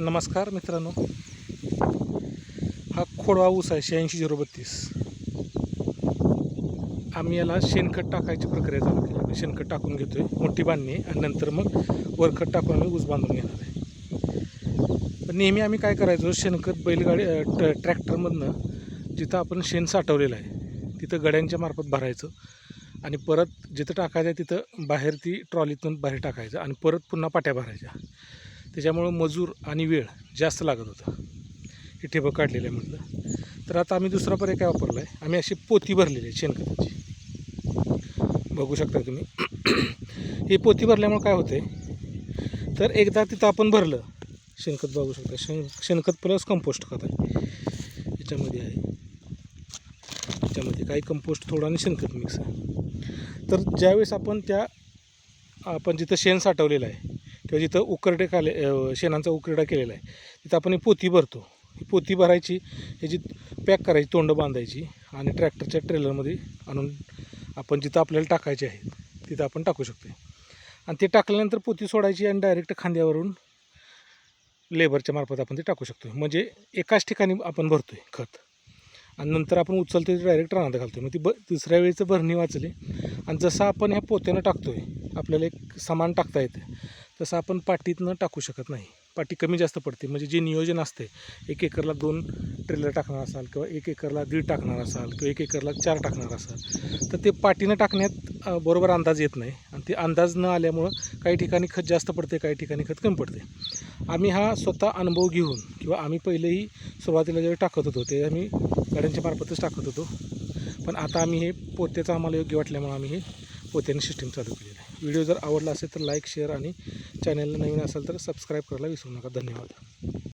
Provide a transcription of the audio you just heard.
नमस्कार मित्रांनो. हा खोडवा ऊस आहे शहाऐंशी झिरो बत्तीस. आम्ही याला शेणखत टाकायची प्रक्रिया चालू केली. आम्ही शेणखत टाकून घेतो आहे मोठी बांधणी आणि नंतर मग वरखत टाकून आम्ही ऊस बांधून घेणार आहे. पण नेहमी आम्ही काय करायचो शेणखत बैलगाडी ट ट्रॅक्टरमधनं जिथं आपण शेण साठवलेलं आहे तिथं गड्यांच्या मार्फत भरायचं आणि परत जिथं टाकायचं आहे तिथं बाहेर ती ट्रॉलीतून बाहेर टाकायचं आणि परत पुन्हा पाट्या भरायच्या. त्याच्यामुळं मजूर आणि वेळ जास्त लागत होता. हे ठिबक काढलेलं आहे म्हटलं. तर आता आम्ही दुसरा पर्याय काय वापरला आहे आम्ही अशी पोती भरलेली आहे शेणखताची. बघू शकता तुम्ही. ही पोती भरल्यामुळे काय होते तर एकदा तिथं आपण भरलं शेणखत बघू शकता. शेण शेणखत प्लस कंपोस्ट खत आहे. याच्यामध्ये आहे. याच्यामध्ये काही कंपोस्ट थोडं आणि शेणखत मिक्स आहे. तर ज्यावेळेस आपण त्या आपण जिथं शेण साठवलेलं आहे किंवा जिथं उकरडे काले शेणांचा उकरडा केलेला आहे तिथं आपण ही पोती भरतो. ही पोती भरायची ह्याची पॅक करायची तोंड बांधायची आणि ट्रॅक्टरच्या ट्रेलरमध्ये आणून आपण जिथं आपल्याला टाकायचे आहे तिथं आपण टाकू शकतो. आणि ते टाकल्यानंतर पोती सोडायची आणि डायरेक्ट खांद्यावरून लेबरच्या मार्फत आपण ते टाकू शकतो. म्हणजे एकाच ठिकाणी आपण भरतो आहे खत. आणि नंतर आपण उचलतो ते डायरेक्ट रानात घालतो मग ती ब दुसऱ्या वेळेचं भरणी वाचली आणि जसं आपण ह्या पोत्यानं टाकतो आहे आपल्याला एक समान टाकता येतं. तसं आपण पाटीतनं टाकू शकत नाही. पाटी कमी जास्त पडते. म्हणजे जे नियोजन असते एक एकरला दोन ट्रेलर टाकणार असाल किंवा एक एकरला दीड टाकणार असाल किंवा एक एकरला चार टाकणार असाल तर ते पाटीनं टाकण्यात बरोबर अंदाज येत नाही. आणि ते अंदाज न आल्यामुळं काही ठिकाणी खत जास्त पडते काही ठिकाणी खत कमी पडते आम्ही हा स्वतः अनुभव घेऊन किंवा आम्ही पहिलेही सुरुवातीला ज्यावेळी टाकत होतो ते आम्ही गाड्यांच्या मार्फतच टाकत होतो. पण आता आम्ही हे पोत्याचं आम्हाला योग्य वाटल्यामुळं आम्ही हे पोत्याने सिस्टीम चालू केलेली आहे. व्हिडिओ जर आवडला असेल तर लाईक शेअर आणि चॅनलला नवीन असेल तर सबस्क्राईब करायला विसरू नका. धन्यवाद.